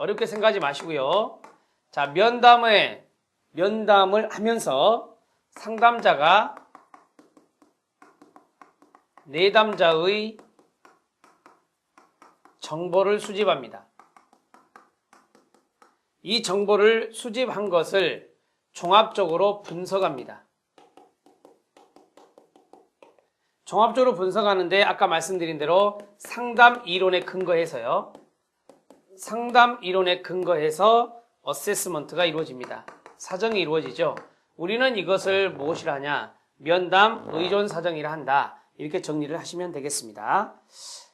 어렵게 생각하지 마시고요. 자, 면담에 면담을 하면서 상담자가 내담자의 정보를 수집합니다. 이 정보를 수집한 것을 종합적으로 분석합니다. 종합적으로 분석하는데 아까 말씀드린 대로 상담 이론에 근거해서요. 상담 이론에 근거해서 어세스먼트가 이루어집니다. 사정이 이루어지죠. 우리는 이것을 무엇이라 하냐? 면담 의존 사정이라 한다. 이렇게 정리를 하시면 되겠습니다.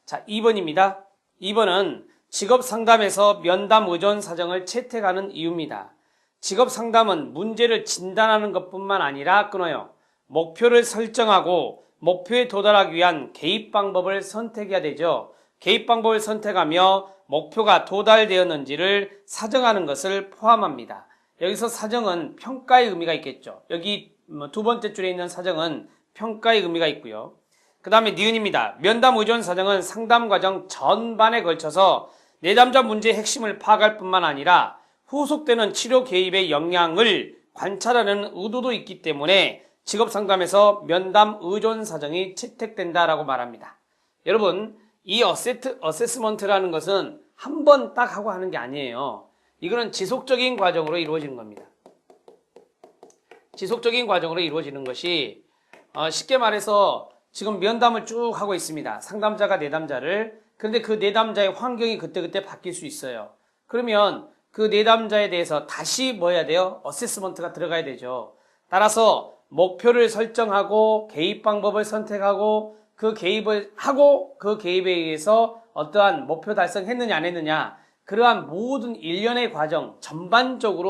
자, 2번입니다. 2번은 직업 상담에서 면담 의존 사정을 채택하는 이유입니다. 직업 상담은 문제를 진단하는 것뿐만 아니라 끊어요. 목표를 설정하고 목표에 도달하기 위한 개입 방법을 선택해야 되죠. 개입 방법을 선택하며 목표가 도달되었는지를 사정하는 것을 포함합니다. 여기서 사정은 평가의 의미가 있겠죠. 여기 뭐두 번째 줄에 있는 사정은 평가의 의미가 있고요. 그 다음에 니은입니다. 면담 의존 사정은 상담 과정 전반에 걸쳐서 내담자 문제의 핵심을 파악할 뿐만 아니라 후속되는 치료 개입의 영향을 관찰하는 의도도 있기 때문에 직업 상담에서 면담 의존 사정이 채택된다라고 말합니다. 여러분, 이 어세트, 어세스먼트라는 것은 한 번 딱 하고 하는 게 아니에요. 이거는 지속적인 과정으로 이루어지는 겁니다. 지속적인 과정으로 이루어지는 것이 어, 쉽게 말해서 지금 면담을 쭉 하고 있습니다. 상담자가 내담자를. 그런데 그 내담자의 환경이 그때그때 바뀔 수 있어요. 그러면 그 내담자에 대해서 다시 뭐 해야 돼요? 어세스먼트가 들어가야 되죠. 따라서 목표를 설정하고 개입 방법을 선택하고 그 개입을 하고 그 개입에 의해서 어떠한 목표 달성했느냐 안 했느냐 그러한 모든 일련의 과정 전반적으로